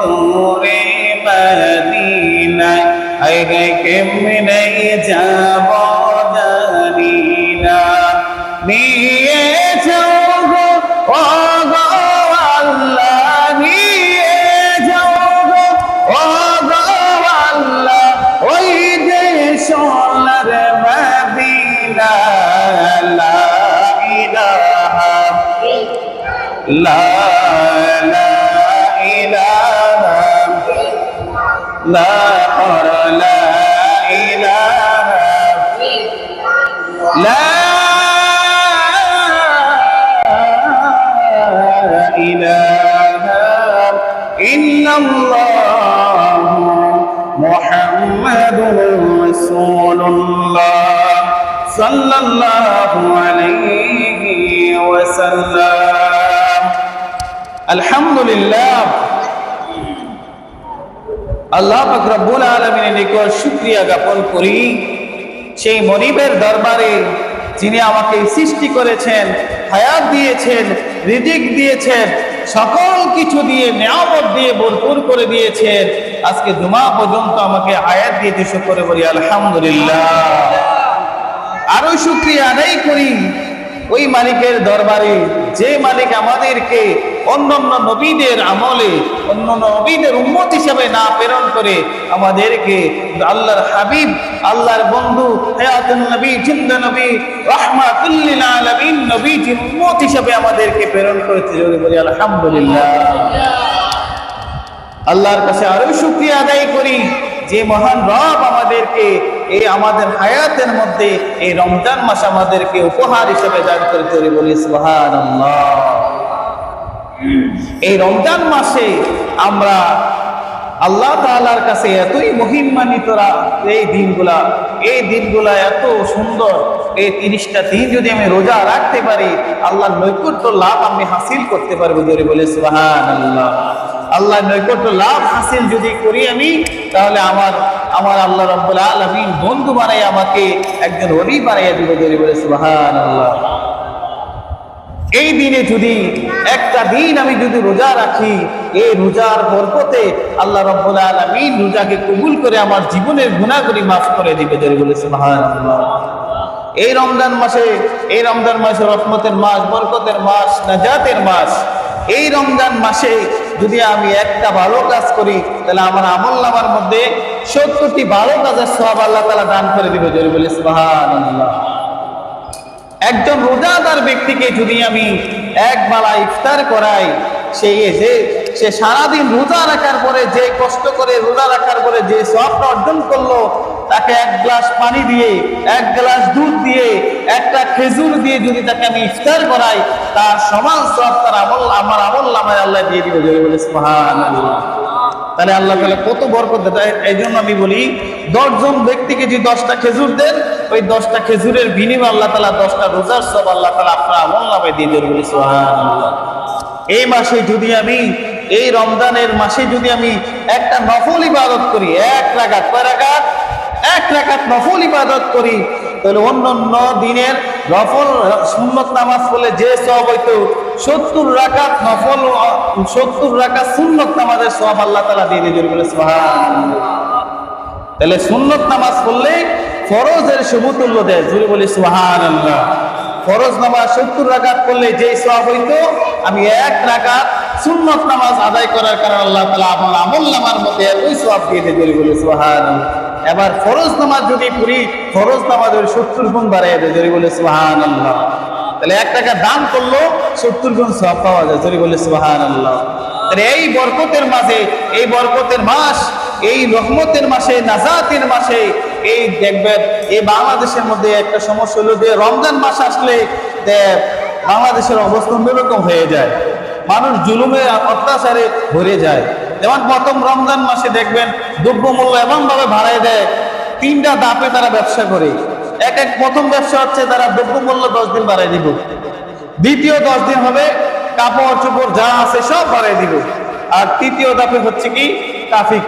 দূরে মদিনায় আগে কেমনে যাব إله إلا الله محمد رسول الله صلى الله عليه وسلم الحمد لله আল্লাহ পাক রব্বুল আলমিনের নিকট শুক্রিয়া জ্ঞাপন করি সেই মনিবের দরবারে যিনি আমাকে সৃষ্টি করেছেন, হায়াত দিয়েছেন, রিজিক দিয়েছেন, সকল কিছু দিয়ে নিয়ামত দিয়ে ভরপুর করে দিয়েছেন। আজকে জুমা পর্যন্ত আমাকে হায়াত দিয়েছে করে বলি আলহামদুলিল্লাহ। আরও শুক্রিয়া আদায় করি। ওই মালিকের দরবারে, যে মালিক আমাদেরকে অন্যান্য নবীদের আমলে অন্য নবীদের উন্মত হিসাবে না প্রেরণ করে আমাদেরকে আল্লাহর হাবিব, আল্লাহর বন্ধু নবী নবী হিসাবে আমাদেরকে প্রেরণ করেছে যদি বলি আলহামদুলিল্লাহ। আল্লাহর কাছে আরও শুক্রিয়া আদায় করি, যে মহান রব আমাদেরকে এই আমাদের হায়াতের মধ্যে এই রমজান মাস আমাদেরকে উপহার হিসেবে দান করে তৈরি বলি এই রমজান মাসে আমরা আল্লাহ তাআলার কাছে এতই মহিমান্বিতরা এই দিনগুলা এই দিনগুলা এত সুন্দর, এই তিরিশটা দিন যদি আমি রোজা রাখতে পারি, আল্লাহর নৈকট্য লাভ আমি হাসিল করতে পারব জোরে বলে, সুবহানাল্লাহ। আল্লাহ নৈকট্য লাভ হাসিল যদি করি আমি, তাহলে আমার আমার আল্লাহ রব্বুল আলমিন বন্ধু বানাই আমাকে একজন অলি বানাইয়া দিবে জোরে বলে সুবহানাল্লাহ। এই দিনে যদি একটা দিন আমি যদি রোজা রাখি, এই রোজার বরকতে আল্লাহ রব্বুল আলামিন রোজাকে কবুল করে আমার জীবনের গুণাগুলি মাফ করে দিবে যদি বলে সুহান আল্লাহ এই রমজান মাসে, এই রমজান মাসে রহমতের মাস, বরকতের মাস, নাজাতের মাস, এই রমজান মাসে যদি আমি একটা ভালো কাজ করি, তাহলে আমার আমল নামার মধ্যে সত্তরটি ভালো কাজের সব আল্লাহ তালা দান করে দিবে যদি বলে একজন রোজাদার ব্যক্তিকে যদি আমি এক বেলা ইফতার করাই সেই যে, সে সারাদিন রোজা রাখার পরে, যে কষ্ট করে রোজা রাখার পরে যে সবটা অর্জন করল তাকে এক গ্লাস পানি দিয়ে, এক গ্লাস দুধ দিয়ে, একটা খেজুর দিয়ে যদি তাকে আমি ইফতার করাই, তার সমান সব তার আমল, আমার আমল নামায় আল্লাহ দিয়ে দিবে। বলে তাহলে আল্লাহ তাহলে কত বরকত দেয়। এই জন্য আমি বলি, দশজন ব্যক্তিকে যদি দশটা খেজুর দেন, ওই দশটা খেজুরের বিনিময়ে আল্লাহ তালা দশটা রোজার সব আল্লাহ তালা আপনার আমল নামে দিয়ে দেবে বলি। এই মাসে যদি আমি, এই রমজানের মাসে যদি আমি একটা নফল ইবাদত করি, এক রাগাত কয় রাগাত এক রাকাত নফল ইবাদত করি, তাহলে অন্য অন্য দিনের নফল, সুন্নত নামাজ পড়লে যে সব হইতো, সত্তর রাকাত নফল, সত্তর রাকাত সুন্নত নামাজের সব আল্লাহ তালা দিয়ে দিয়ে বলে। তাহলে সুন্নত নামাজ পড়লে ফরজের সমতুল্য দেয় জুড়ে বলি সুবহানাল্লাহ ফরজ নামাজ সত্তর রাকাত করলে যে সব হইতো, আমি এক রাকাত সুন্নত নামাজ আদায় করার কারণে আল্লাহ তালা আমার আমল নামার মধ্যে এতই সব দিয়ে দিয়ে বলি সুবহানাল্লাহ এবার ফরজ নামাজ যদি পড়ি, ফরজ নামাজের সত্তর গুণ বাড়াই দেয়, জোরে বলে সুহান আল্লাহ তাহলে এক টাকা দান করল, সত্তর গুণ সব পাওয়া যায়, জোরে বলে সুহান আল্লাহ তাহলে এই বরকতের মাঝে, এই বরকতের মাস, এই রহমতের মাসে, নাজাতের মাসে, এই দেখবেন, এই বাংলাদেশের মধ্যে একটা সমস্যা হলো যে, রমজান মাস আসলে বাংলাদেশের অবস্থা অন্যরকম হয়ে যায়। মানুষ জুলুমে অত্যাচারে ভরে যায়। যেমন প্রথম রমজান মাসে দেখবেন দ্রব্যমূল্য এমন ভাবে ভাড়ায় দেয়, তিনটা দাপে তারা ব্যবসা করে। এক এক প্রথম ব্যবসা হচ্ছে তারা দ্রব্যমূল্য দশ দিন বাড়াই দিব। দ্বিতীয় দশ দিন হবে কাপড় চোপড় যা আছে সব বাড়াই দিব। আর তৃতীয় দাপে হচ্ছে কি? ট্রাফিক।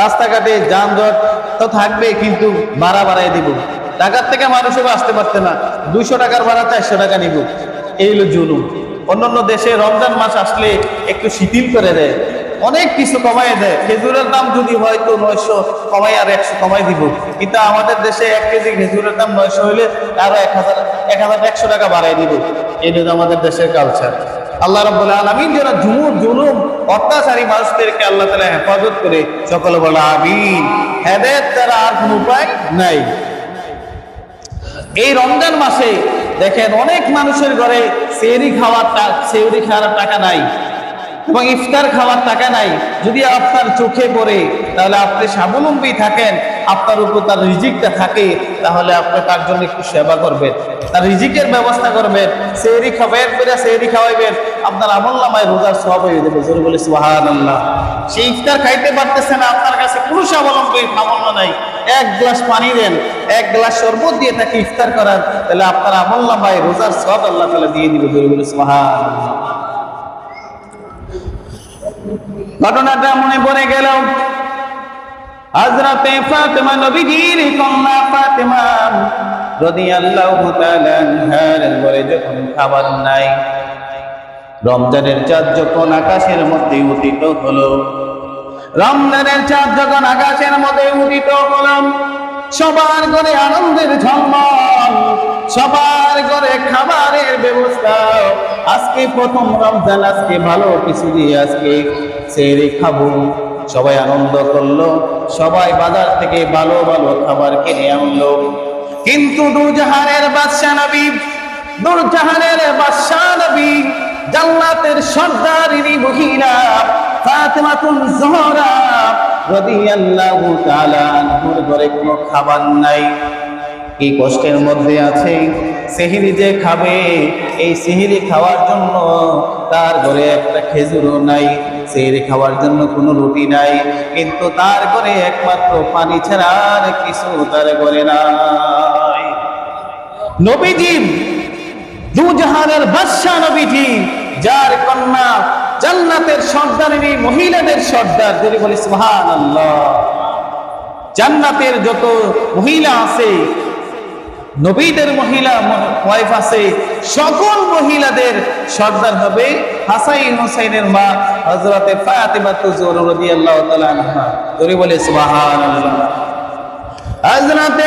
রাস্তাঘাটে যানজট তো থাকবে কিন্তু ভাড়া বাড়াই দিব। ঢাকার থেকে মানুষও আসতে পারতে না। দুইশো টাকার ভাড়া, চারশো টাকা নিব। এই হলো জুলুম। অন্যান্য দেশে রমজান মাস আসলে একটু শিথিল করে দেয়। অনেক কিছু কমাই দেয়। খেজুরের দাম যদি হয়তো নয়শো কমাই আর একশো কমাই দিব। কিন্তু আমাদের দেশে এক কেজি খেজুরের দাম নয়শো হইলে আরও এক হাজার এক হাজার একশো টাকা বাড়াই দিব। এই হলো আমাদের দেশের কালচার আল্লাহ রাব্বুল আলামিন যারা জুমুর জুলুম, অত্যাচারী মানুষদেরকে আল্লাহ তাআলা হেফাজত করে সকলে বলে আমিন। হেদায়েত ছাড়া আর কোনো উপায় নাই। এই রমজান মাসে দেখেন অনেক মানুষের ঘরে সেহরি খাওয়ার সেহরি খাওয়ার টাকা নাই। এবং ইফতার খাওয়ার টাকা নাই। যদি আপনার চোখে পড়ে, তাহলে আপনি স্বাবলম্বী থাকেন, আপনার উপর তার রিজিকটা থাকে, তাহলে আপনি তার জন্য একটু সেবা করবেন। তার রিজিকের ব্যবস্থা করবেন, সেহরি খাবেন বেরা সেহরি খাওয়াইবেন আপনার আমল নামায় রোজার সব হয়ে দেবে জোর বলে সুহান আল্লাহ সেই ইফতার খাইতে পারতেছে না, আপনার কাছে কোনো স্বাবলম্বী সামান্য নাই। এক গ্লাস পানি দেন, এক গ্লাস শরবত দিয়ে তাকে ইফতার করান, তাহলে আপনার আমল নামায় রোজার সব আল্লাহ তালা দিয়ে দিবে। জোর বলে সুহান ঘটনাটা মনে পড়ে গেল। হজরতে ফাতেমা নবীজির কন্যা ফাতেমা রাদিয়াল্লাহু আল্লাহ ঘরে যখন খাবার নাই, রমজানের চাঁদ যখন আকাশের মধ্যে উদিত হলো, রমজানের চাঁদ যখন আকাশের মধ্যে উদিত হলো সবার ঘরে আনন্দের ঝলমল, সবার ঘরে খাবারের ব্যবস্থা। আজকে প্রথম রমজান, আজকে ভালো কিছু দিয়ে আজকে সেরে খাব। সবাই আনন্দ করল, সবাই বাজার থেকে ভালো ভালো খাবার কিনে আনলো। কিন্তু দুজাহানের বাদশা নবী দুরজাহানের বাদশা নবী, জান্নাতের সর্দারিনী মহিলা, ফাতেমাতুল জোহরা রাদিয়াল্লাহু তাআলা আনহার ঘরে কোনো খাবার নাই। কি কষ্টের মধ্যে আছে? সেহিরি যে খাবে, এই সেহিরি খাওয়ার জন্য তার ঘরে একটা খেজুরও নাই, সেহিরি খাওয়ার জন্য কোনো রুটি নাই। কিন্তু তার ঘরে একমাত্র পানি ছাড়া আর কিছু তার ঘরে নাই। নবীজি, দুজাহানের বাদশাহ নবীজি, যার কন্যা জান্নাতের সর্দারিনী, মহিলাদের সর্দার, যদি বলি সুবহান আল্লাহ জান্নাতের যত মহিলা আছে, নবীদের মহিলা, ওয়াইফ আছে, সকল মহিলাদের সর্দার হবে হাসাইন হুসাইনের মা, হযরতে ফাতিমা তুজুর রাদিয়াল্লাহু তাআলা আনহা। বলে সুবহানাল্লাহ। হযরতে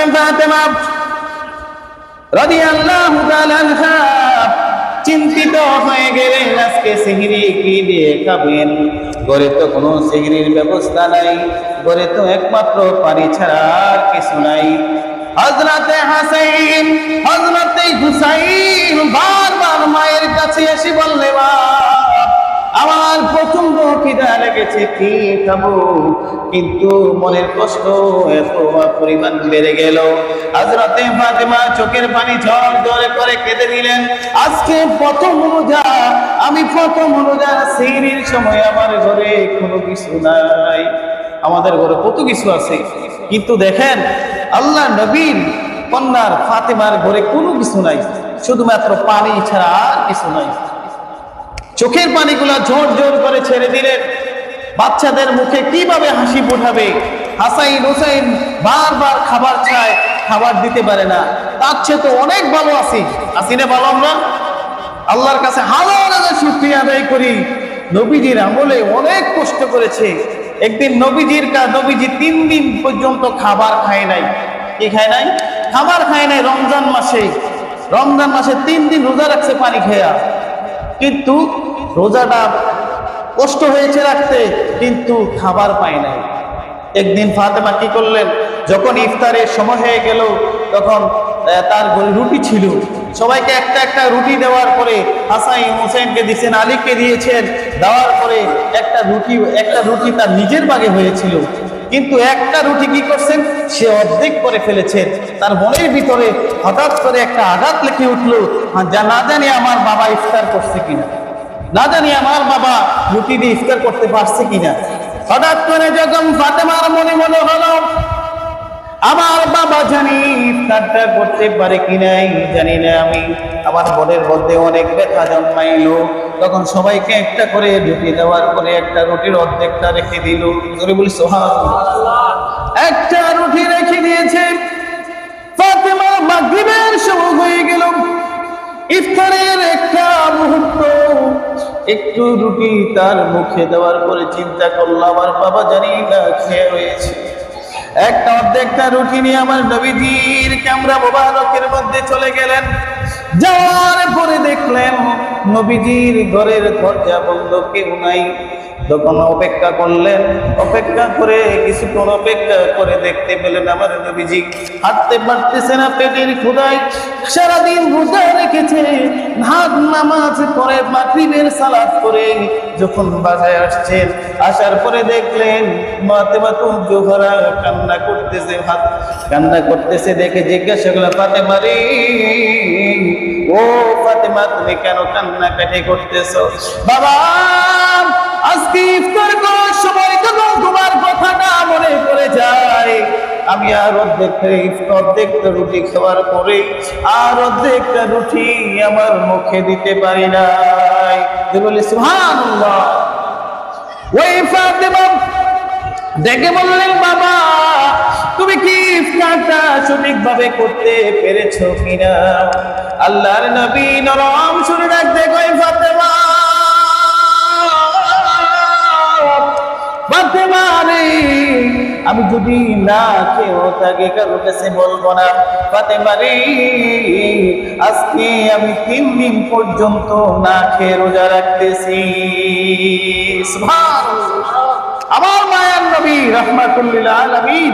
রাদিয়াল্লাহু তাআলা আনহা। চিন্তিত হয়ে গেলেন, আজকে সিহরি কি দিয়ে খাবেন? ঘরে তো কোনো সিহরির ব্যবস্থা নাই, ঘরে তো একমাত্র পানি ছাড়া আর কিছু নাই। হজরতে হাসাইন হজরতে হুসাইন বারবার মায়ের কাছে এসে বললে মা আমার প্রচণ্ড খিদা লেগেছে, কি খাব? কিন্তু মনের কষ্ট এত পরিমাণ বেড়ে গেল। হজরতে ফাতেমা চোখের পানি ঝড় ঝরে করে কেঁদে দিলেন, আজকে প্রথম রোজা, আমি প্রথম রোজা সিঁড়ির সময় আমার ঘরে কোনো কিছু নাই। আমাদের ঘরে কত কিছু আছে, কিন্তু দেখেন, আল্লাহ নবীন কন্যার ফাতেমার ঘরে কোনো কিছু নাই। শুধুমাত্র পানি ছাড়া আর কিছু নাই। চোখের পানিগুলা ঝোর জোর করে ছেড়ে দিলেন। বাচ্চাদের মুখে কীভাবে হাসি ফোটাবে? হাসাইন হুসাইন বারবার খাবার চায়, খাবার দিতে পারে না। তার চেয়ে তো অনেক ভালো আছি। আছি না ভালো আমরা? আল্লাহর কাছে হাজার হাজার শুক্রিয়া আদায় করি। নবীজির আমলে অনেক কষ্ট করেছে। একদিন নবীজির কা, নবীজি তিন দিন পর্যন্ত খাবার খায় নাই। কি খায় নাই? খাবার খায় নাই রমজান মাসে। রমজান মাসে তিন দিন রোজা রাখছে পানি খেয়া। কিন্তু রোজাটা কষ্ট হয়েছে রাখতে, কিন্তু খাবার পায় নাই। একদিন ফাতেমা কি করলেন? যখন ইফতারের সময় হয়ে গেল, তখন তার ঘরে রুটি ছিল। সবাইকে একটা একটা রুটি দেওয়ার পরে হাসাইন হোসেনকে দিয়েছেন আলীকে দিয়েছেন। দেওয়ার পরে একটা রুটি একটা রুটি তার নিজের বাগে হয়েছিল। কিন্তু একটা রুটি কি করছেন? সে অর্ধেক করে ফেলেছে। তার মনের ভিতরে হঠাৎ করে একটা আঘাত লেখে উঠল। যা না জানি আমার বাবা ইফতার করছে কিনা। না জানি আমার বাবা রুটি দিয়ে ইফতার করতে পারছে কিনা। হঠাৎ করে যখন ফাতেমার মনে মনে হলো আমার বাবা জানি ইফতারটা করতে পারে কি নাই, জানি না আমি। আমার মনের মধ্যে অনেক ব্যথা জন্মাইলো। তখন সবাইকে একটা করে রুটি দেওয়ার পরে একটা রুটির অর্ধেকটা রেখে দিল। করে বলি সোহান একটা রুটি রেখে দিয়েছে। ফাতেমা মাগরিবের সময় হয়ে গেল। ইফতারের একটা মুহূর্ত। একটু রুটি তার মুখে দেওয়ার পরে চিন্তা করলাম আমার বাবা জানি না খেয়ে রয়েছে। একটা অর্ধেকটা রুটি নিয়ে আমার নবীজির ক্যামেরা মোবারকের মধ্যে চলে গেলেন। যাওয়ার পরে দেখলেন নবীজির ঘরের দরজা বন্ধ, কেউ নাই। তখন অপেক্ষা করলেন, অপেক্ষা করে কিছুক্ষণ অপেক্ষা করে দেখতে পেলেন আমার নবীজি হাঁটতে পারতেছে না পেটের ক্ষুদায় সারাদিন রোজা রেখেছে ভাত নামাজ পরে মাগরিবের সালাদ করে যখন বাসায় আসছেন, আসার পরে দেখলেন মাতে মাতু জোহরা কান্না করতেছে ভাত কান্না করতেছে দেখে জিজ্ঞাসা করলাম ফাতে মারি ও ফাতেমা, তুমি কেন কান্নাকাটি করতেছো? বাবা, আজকে ইফতার করার সময় যখন তোমার কথাটা মনে পড়ে যায়। আমি আর অর্ধেকটা ইফতার, অর্ধেকটা রুটি খাওয়ার পরে আর অর্ধেকটা রুটি আমার মুখে দিতে পারি নাই। বলি সুবহানাল্লাহ। ওই ফাতেমা ডেকে বললেন, বাবা, তুমি কি ইফতারটা সঠিকভাবে করতে পেরেছ কিনা আল্লাহর নবী নরম শুনে রাখতে কই আমি যদি না খেয়েও তাকে কারোর কাছে বলব না, ফাতেমা রে, আজকে আমি তিন দিন পর্যন্ত না খেয়ে রোজা রাখতেছি সুবহানাল্লাহ। নবী রহমাতুল্লিল আলামিন।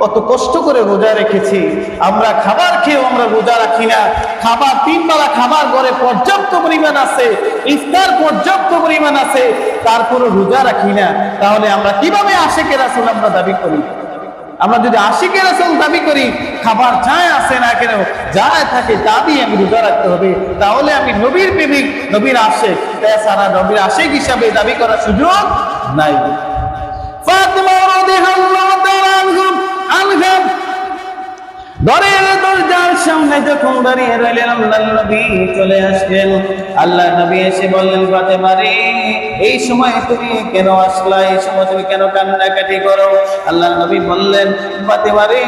কত কষ্ট করে রোজা রেখেছি। আমরা খাবার খেয়েও আমরা রোজা রাখি না। খাবার তিন বেলা খাবার ঘরে পর্যাপ্ত পরিমাণ আছে, ইফতার পর্যাপ্ত পরিমাণ আছে তারপরে রোজা রাখি না। তাহলে আমরা কীভাবে আশেকের রাসূল আমরা দাবি করি? আমরা যদি আশিকের রাসূল দাবি করি, খাবার যায় আসে না কেন? যায় থাকে, তা দিয়ে আমি রোজা রাখতে হবে। তাহলে আমি নবীর প্রেমিক, নবীর আশেক। তাছাড়া নবীর আশেক হিসাবে দাবি করার সুযোগ নাই। আল্লাহ নবী এসে বললেন এই সময় তুমি কেন আসলা? এই সময় তুমি কেন কান্নাকাটি করো? নবী বললেন, ফাতেমা রে,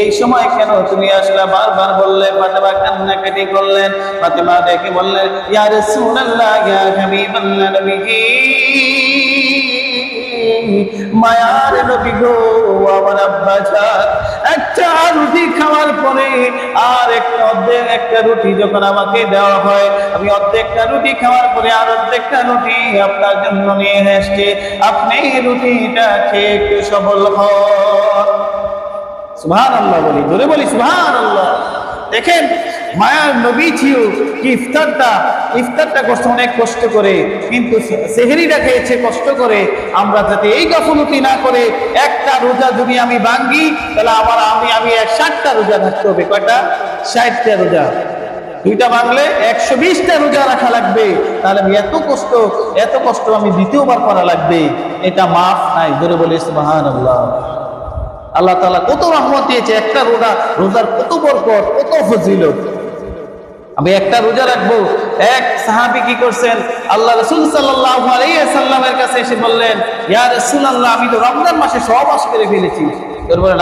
এই সময় কেন তুমি আসলা? বারবার করলেন। দেখে বললেন মায়ার নবী গো, আমার আব্বা যান একটা রুটি খাওয়ার পরে আর একটা অর্ধেক একটা রুটি যখন আমাকে দেওয়া হয়, আমি অর্ধেকটা রুটি খাওয়ার পরে আর অর্ধেকটা রুটি আপনার জন্য নিয়ে এসছে। আপনি রুটিটা খেয়ে একটু সবল হন। সুবহান আল্লাহ বলি ধরে বলি সুবহান আল্লাহ দেখেন, মায়ার নবী ছিল কি ইফতারটা ইফতারটা করছে অনেক কষ্ট করে, কিন্তু সেহেরিটা খেয়েছে কষ্ট করে, আমরা যাতে এই গফলতি না করে একটা রোজা যদি আমি ভাঙ্গি, তাহলে আবার আমি আমি এক ষাটটা রোজা থাকতে হবে। কয়টা? ষাটটা রোজা। দুইটা বাংলে একশো বিশটা রোজা রাখা লাগবে। তাহলে আমি এত কষ্ট এত কষ্ট আমি দ্বিতীয়বার করা লাগবে। এটা মাফ নাই ধরে বলি সুবাহান আল্লাহ আল্লাহ তালা কত রহমত দিয়েছে, একটা রোজা, রোজার কত বরকত, কত ফজিলত। আমি একটা রোজা রাখব, এক সাহাবী কি করছেন? আল্লাহ রসুল সাল্লামের কাছে এসে বললেন, ইয়া রাসূলুল্লাহ, আমি তো রমজান মাসে সহবাস করে ফেলেছি। তোর বলেন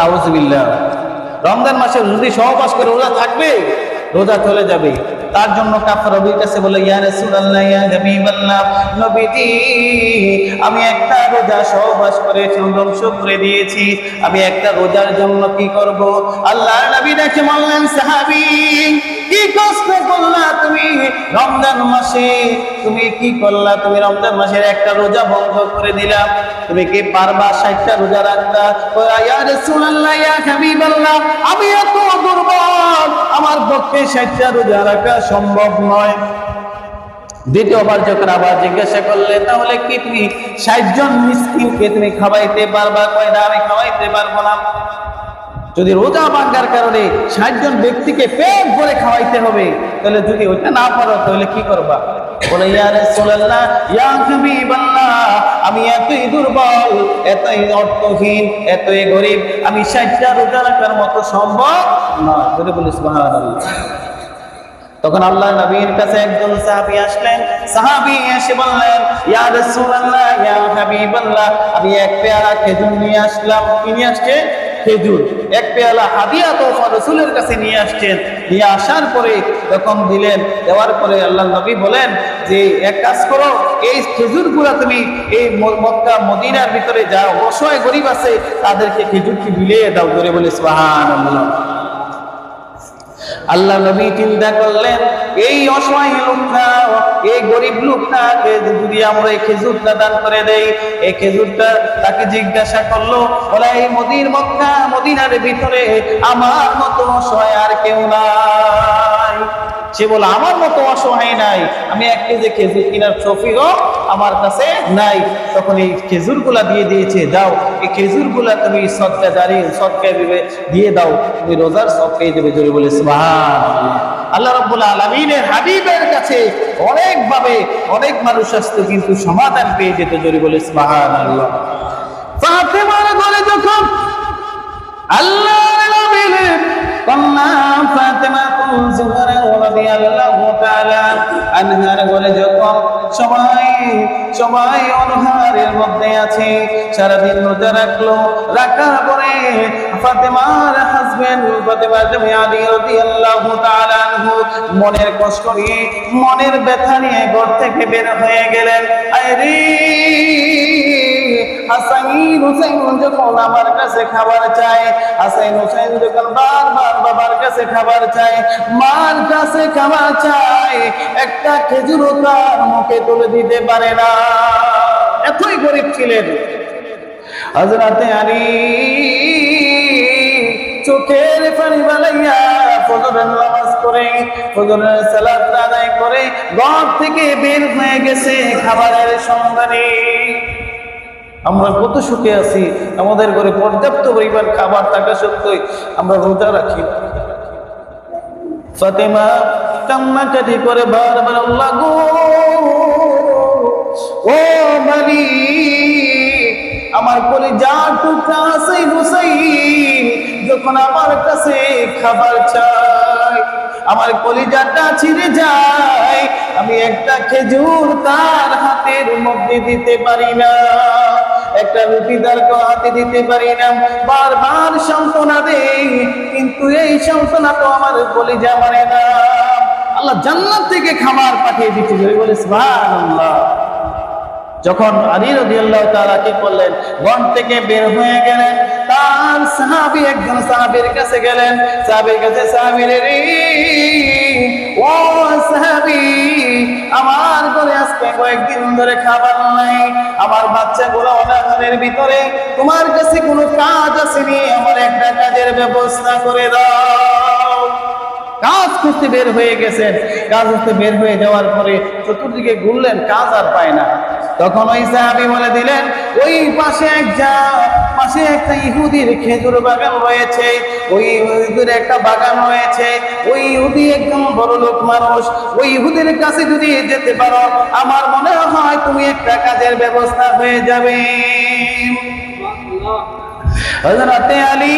রমজান মাসে যদি সহবাস করে রোজা থাকবে, রোজা চলে যাবে। তার জন্য কাফার নবীর কাছে বলে, ইয়া রাসূলুল্লাহ, ইয়া হাবিবাল্লাহ, নবীজি, আমি একটা রোজা সহবাস করে ধ্বংস করে দিয়েছি। আমি একটা রোজার জন্য কি করব? আল্লাহর নবী দেখে বললেন, সাহাবী, কি কষ্ট করলা তুমি রমজান মাসে? তুমি কি করলা? তুমি রমজান মাসের একটা রোজা বন্ধ করে দিলা। তুমি কি পারবা ষাটটা রোজা রাখতা? আমি এত দুর্বল, আমার পক্ষে ষাটটা রোজা রাখা সম্ভব নয়। দ্বিতীয়বার যখন আবার জিজ্ঞাসা করলে তাহলে কি তুমি ষাট জন মিসকিনকে তুমি খাওয়াইতে পারবা? কয়টা আমি খাওয়াইতে পারব না। যদি রোজা ভাঙ্গার কারণে ষাট জন ব্যক্তিকে পেট ভরে খাওয়াইতে হবে, তাহলে যদি ওইটা না পারো, তাহলে কি করবা? বলে আমি এতই দুর্বল, এতই অর্থহীন, এতই গরিব, আমি ষাটটা রোজা রাখার মতো সম্ভব না বলি, সুবহানাল্লাহ। তখন আল্লাহ নবীর কাছে একজন সাহাবী আসলেন। সাহাবী এসে বললেন, ইয়া রাসূলুল্লাহ, ইয়া হাবিবাল্লাহ, আমি এক পেয়ালা খেজুর নিয়ে আসলাম। কি নিয়ে আসছে খেজুর। এক পেয়ালা হাদিয়া তোফা রসুলের কাছে নিয়ে আসছেন। নিয়ে আসার পরে তখন দিলেন। দেওয়ার পরে আল্লাহ নবী বলেন যে, এক কাজ করো, এই খেজুরগুলা তুমি এই মক্কা, মদিনার ভিতরে যা অসহায় গরিব আছে, তাদেরকে খেজুরটি বিলিয়ে দাও। করে বলে সুবহান আল্লাহ নবী চিন্তা করলেন, এই অসহায় লোকটা, এই গরিব লোকটাকে যদি আমরা এই খেজুরটা দান করে দেই, এই খেজুরটা তাকে জিজ্ঞাসা করল, বলে, এই মদির মক্কা, মদিনার ভিতরে আমার মতো অসহায় আর কেউ নাই। সে বলে, আমার মতো অসহায় নাই। আমি এক কেজি খেজুর কেনার ট্রফিও আমার কাছে নাই। তখন এই খেজুরগুলা দিয়ে দিয়েছে, দাও। এই খেজুরগুলা তুমি সৎকা জারি সৎকা দিবে, দিয়ে দাও। তুমি রোজার সব পেয়ে দেবে জোরে বলে আল্লাহ রাব্বুল আলামিনের হাবিবের কাছে অনেক ভাবে অনেক মানুষ আসতো, কিন্তু সমাধান পেয়ে যেত। জোরে বলে, সুবহানাল্লাহ। ফাতেমার ঘরে যখন সবাই অনহারের মধ্যে আছে। সারাদিন রোজা রাখল, রাখার পরে ফাতেমার হাজবেন্ড ফাতেমার জমি আলী রাদিয়াল্লাহু আল্লাহ মনের কষ্ট নিয়ে, মনের ব্যথা নিয়ে ঘর থেকে বের হয়ে গেলেন। আরে হাসাইন হুসাইন যখন আমার কাছে খাবার চায়, হাসাইন হুসাইন যখন বারবার বাবার কাছে খাবার চায়, মার কাছে খাবার চায়, একটা খেজুরও তার মুখে তুলে দিতে পারে না। এতই গরিব ছিলেন। চোখের পানি বালাইয়া ফজরের নামাজ করে ফজরের সালাত আদায় করে ঘর থেকে বের হয়ে গেছে খাবারের সন্ধানে। আমরা কত সুখে আছি, আমাদের ঘরে পর্যাপ্ত পরিমাণ খাবার থাকা সত্ত্বেও আমরা রোজা রাখি। ফাতেমা কান্নাকাটি করে, বারবার আল্লাহ গো, ও মালিক, আমার কোলে যা টুকরা আছে হুসাইন, যখন আমার কাছে খাবার চাই, আমার কলিজাটা ছিঁড়ে যায়, আমি একটা খেজুর তার হাতের মধ্যে দিতে পারি না একটা রুটি তার হাতে দিতে পারি না। বারবার সান্ত্বনা দেই, কিন্তু এই সান্ত্বনা তো আমার কলিজা মানে না। আল্লাহ জান্নাত থেকে খাবার পাঠিয়ে দিচ্ছে বলে সুবহানাল্লাহ। যখন আলী রাদিয়াল্লাহু তাআলা কি করলেন বন থেকে বের হয়ে গেলেন। তার সাহাবী একজন সাহাবীর কাছে গেলেন। সাহাবীর কাছে, সাহাবী রে ও সাহাবী, আমার ঘরে আজকে কয়েকদিন ধরে খাবার নাই। আমার বাচ্চাগুলো অনাহারের ভিতরে, তোমার কাছে কোনো কাজ আসেনি। আমার একটা কাজের ব্যবস্থা করে দাও। কাজ করতে বের হয়ে গেছেন। কাজ করতে বের হয়ে যাওয়ার পরে চতুর্দিকে ঘুরলেন, কাজ আর পায় না। তখন ওই সাহাবি বলে দিলেন ওই পাশে এক যা পাশে একটা ইহুদির খেজুর বাগান রয়েছে। ওই ইহুদির একটা বাগান রয়েছে। ওই ইহুদি একদম বড় লোক মানুষ। ওই ইহুদির কাছে যদি যেতে পারো আমার মনে হয় তুমি একটা কাজের ব্যবস্থা হয়ে যাবে। হযরতে আলী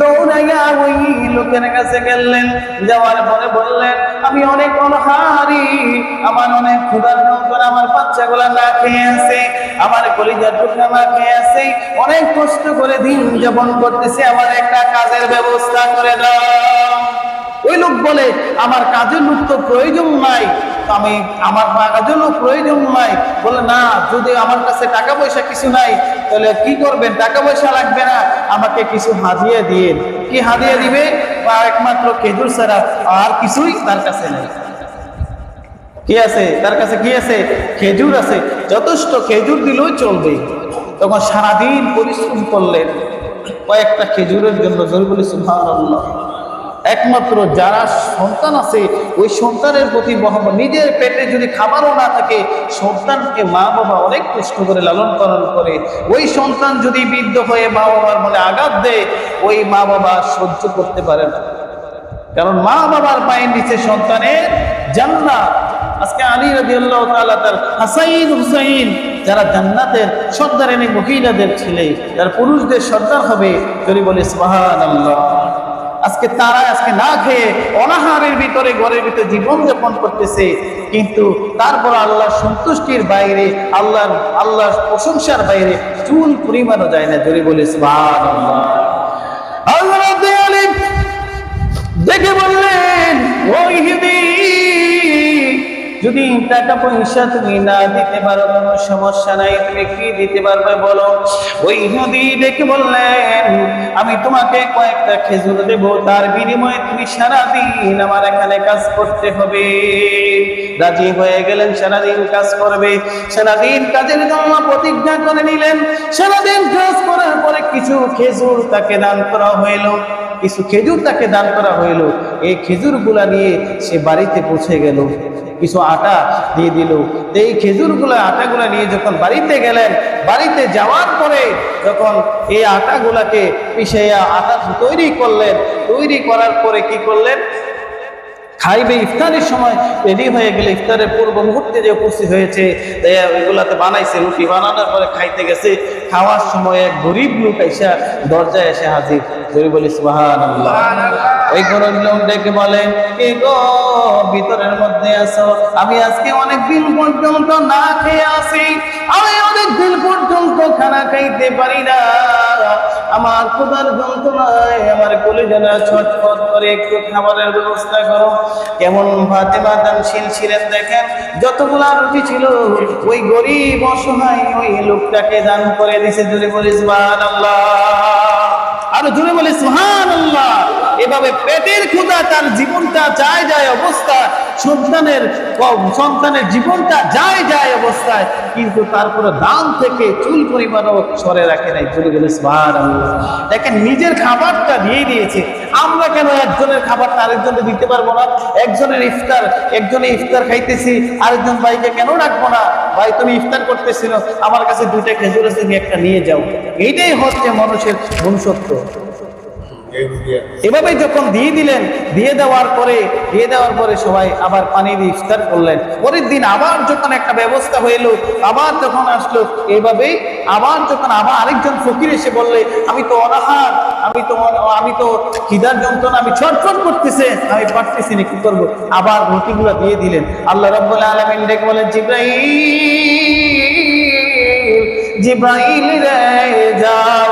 দৌড়াইয়া ওই লোকের কাছে গেলেন। যাওয়ার পরে বললেন, আমি অনেক অনহারি, আমার অনেক ক্ষুধার নৌকর আমার বাচ্চাগুলা না খেয়ে আছে, আমার কলিজার টুকরা না খেয়ে আছে, অনেক কষ্ট করে দিন যাপন করতেছে, আমার একটা কাজের ব্যবস্থা করে দাও। ওই লোক বলে, আমার কাজের লোক তো প্রয়োজন নাই। আমি, আমার কাজের লোক প্রয়োজন নাই। বলে না, যদি আমার কাছে টাকা পয়সা কিছু নাই, তাহলে কি করবেন? টাকা পয়সা লাগবে না। আমাকে কিছু হাজিয়ে দিয়ে কি হাদিয়ে দিবে? বা একমাত্র খেজুর ছাড়া আর কিছুই তার কাছে নেই। কি আছে? তার কাছে কি আছে? খেজুর আছে। যথেষ্ট খেজুর দিলেও চলবে। তখন সারাদিন পরিশ্রম করলেন। কয়েকটা খেজুরের জন্য জরুরি সুবহানাল্লাহ। একমাত্র যারা সন্তান আছে, ওই সন্তানের প্রতি নিজের পেটে যদি খাবারও না থাকে, সন্তানকে মা বাবা অনেক কষ্ট করে লালন পালন করে। ওই সন্তান যদি বৃদ্ধ হয়ে মা বাবার মনে আঘাত দেয়, ওই মা বাবা সহ্য করতে পারে না। কারণ মা বাবার পায়ের নিচে সন্তানের জান্নাত। আজকে আলী রাদিয়াল্লাহু তাআলা তার হাসাইন হুসাইন, যারা জান্নাতের সর্দারের মহিলাদের ছেলে যারা পুরুষদের সর্দার হবে, যদি বলে সুবহানাল্লাহ। আজকে তারা আজকে না খেয়ে অনাহারের ভিতরে, ঘরের ভিতরে জীবন যাপন করতেছে। কিন্তু তারপর আল্লাহ সন্তুষ্টির বাইরে, আল্লাহর আল্লাহর প্রশংসার বাইরে চুল পরিমাণও যায় না। জোরে বলে সুবহানাল্লাহ। হযরত আলী দেখে বললেন, ওই হিদি যদি টাকা পয়সা তুমি না দিতে পারো, কোনো সমস্যা নাই, তুমি কি দিতে পারবে বলো? ওই নদী ডেকে বললেন, আমি তোমাকে কয়েকটা খেজুর দেব, তার বিনিময়ে তুমি সারাদিন আমার এখানে কাজ করতে হবে। রাজি হয়ে গেলেন, সারাদিন কাজ করবে। সারাদিন কাজের জন্য প্রতিজ্ঞা করে নিলেন। সারাদিন কাজ করার পরে কিছু খেজুর তাকে দান করা হইল। কিছু খেজুর তাকে দান করা হইল। এই খেজুরগুলা নিয়ে সে বাড়িতে পৌঁছে গেল। কিছু আটা দিয়ে দিল। এই খেজুরগুলো, আটাগুলো নিয়ে যখন বাড়িতে গেলেন, বাড়িতে যাওয়ার পরে যখন এই আটাগুলাকে পিসাইয়া আটা তৈরি করলেন, তৈরি করার পরে কি করলেন? খাইবে ইফতারের সময় রেডি হয়ে গেলে ইফতারের পূর্ব মুহূর্তে যে উপস্থিত হয়েছে ওইগুলাতে বানাইছে, রুটি বানানোর পরে খাইতে গেছে। খাওয়ার সময় এক গরিব লোক এসে দরজায় এসে হাজির। গরিব বলি সুবাহান ওই গরিব লোক ডেকে বলে, কে গো, ভিতরের মধ্যে আছো? আমি আজকে অনেক দিন পর্যন্ত না খেয়ে আসি আমি অনেক দিন পর্যন্ত খানা খাইতে পারি না। আমার ক্ষুধার যন্ত্রণায় আমার কলিজারা ছটফট করে একটু খাবারের ব্যবস্থা করো। কেমন ভাতে বাদামশীল ছিলেন দেখেন, যতগুলা রুটি ছিল, ওই গরিব অসহায় ওই লোকটাকে দান করে দিছে। জুড়ে বলিস আল্লাহ আরও জুড়ে বলি সুহান আল্লাহ এভাবে পেটের ক্ষুধা তার জীবনটা যায় যায় অবস্থা, সন্তানের সন্তানের জীবনটা যায় যায় অবস্থায়, কিন্তু তারপরে দান থেকে চুল পরিমাণও সরে রাখে নাই। চলে গেলে দেখেন, নিজের খাবারটা দিয়ে দিয়েছে। আমরা কেন একজনের খাবারটা আরেকজনে দিতে পারব না? একজনের ইফতার, একজনে ইফতার খাইতেছি, আরেকজন ভাইকে কেন রাখব না? ভাই, তুমি ইফতার করতেছিল, আমার কাছে দুইটা খেজুর আছে একটা নিয়ে যাও। এইটাই হচ্ছে মানুষের মনুষ্যত্ব এভাবে যখন দিয়ে দিলেন, দিয়ে দেওয়ার পরে, দিয়ে দেওয়ার পরে সবাই আবার পানি দিয়ে ইফতার করলেন। পরের দিন আবার যখন একটা ব্যবস্থা হইল, আবার যখন আসলো, এইভাবেই আবার যখন আবার আরেকজন ফকির এসে বললে, আমি তো অনাহার, আমি তো আমি তো খিদার যন্ত্রণা, আমি ছটফট করতেছে, আমি পারতেছি না, কি করব? আবার রুটিগুলো দিয়ে দিলেন। আল্লাহ রব্বুল আলমিন ডেকে বলেন, জিব্রাইল জিব্রাইল রে যাও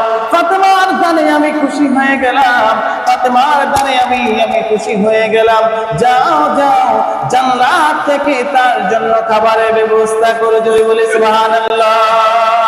খুশি হয়ে গেলাম। ফাতেমার দ্বারে আমি আমি খুশি হয়ে গেলাম। যাও যাও, জান্নাত থেকে তার জন্য খাবারের ব্যবস্থা করে জয় বলে, সুবহানাল্লাহ।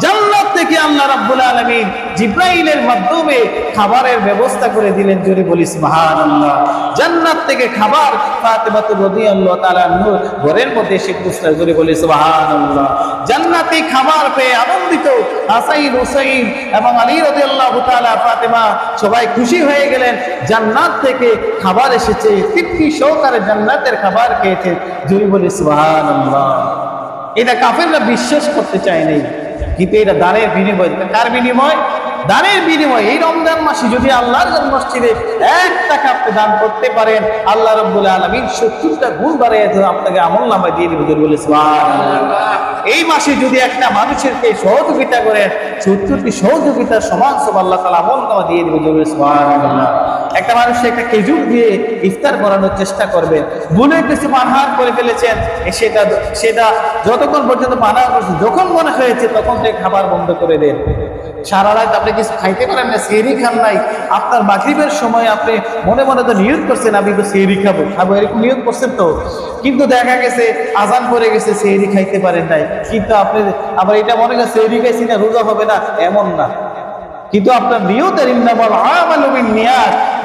জান্নাত থেকে আল্লাহ রাব্বুল আলামিন জিব্রাইলের মাধ্যমে খাবারের ব্যবস্থা করে দিলেন জোরে বলি সুবহানাল্লাহ। জান্নাত থেকে খাবার ফাতেমা রাদিয়াল্লাহু তাআলা নূর ঘরের মধ্যে এসে পুষলে জোরে বলি সুবহানাল্লাহ। জান্নাতি খাবার পেয়ে আনন্দিত হাসাইন, হুসাইন এবং আলী রাদিয়াল্লাহু তাআলা, ফাতেমা সবাই খুশি হয়ে গেলেন। জান্নাত থেকে খাবার এসেছে, তৃপ্তি সহকারে জান্নাতের খাবার খেয়েছে, জোরে বলি সুবহানাল্লাহ। এটা কাফেররা বিশ্বাস করতে চায় নাই। কিন্তু এটা দানের বিনিময়, কার বিনিময়? দানের বিনিময়। এই রমজান মাসে যদি আল্লাহর মসজিদে এক টাকা আপনি দান করতে পারেন, আল্লাহ রব্বুল আলমিন সত্তরটা গুণ বাড়িয়ে আপনাকে আমল নামায় দিয়ে দিবে বলে এই মাসে যদি একটা মানুষেরকে সহযোগিতা করেন, সত্তরটি সহযোগিতার সমান সব আল্লাহ তালা আমল নামা দিয়ে দিবে বলে একটা মানুষকে একটা খেজুর দিয়ে ইফতার করানোর চেষ্টা করবেন ভুলে কিছু মানহার করে ফেলেছেন, সেটা সেটা যতক্ষণ পর্যন্ত মানা করছে, যখন মনে হয়েছে তখন থেকে খাবার বন্ধ করে দেন। সারা রাত আপনি কিছু খাইতে পারেন না? সেহরি খান নাই। আপনার মাগরিবের সময় আপনি মনে মনে তো নিয়োগ করছেন, আমি তো সেহরি খাব। খাব, এরকম নিয়োগ করছেন তো? কিন্তু দেখা গেছে, আজান পরে গেছে, সেহরি খাইতে পারেন নাই। কিন্তু আপনি আবার এটা মনে করেন সেহরি খাইছি না, রোজা হবে না, এমন না। কিন্তু আপনার নিয়তের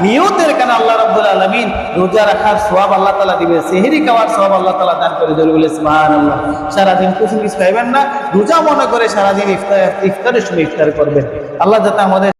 নিয়তের কেন আল্লাহ রাব্বুল আলামিন রোজা রাখার সওয়াব আল্লাহ তাআলা দিবে সেহরি খাওয়ার সওয়াব আল্লাহ তাআলা দান করে দেবে বলে সুবহানাল্লাহ। সারা দিন খাইবেন না, রোজা মনে করে সারাদিন ইফতার, ইফতারের সময় ইফতার করবেন। আল্লাহ যাতে আমাদের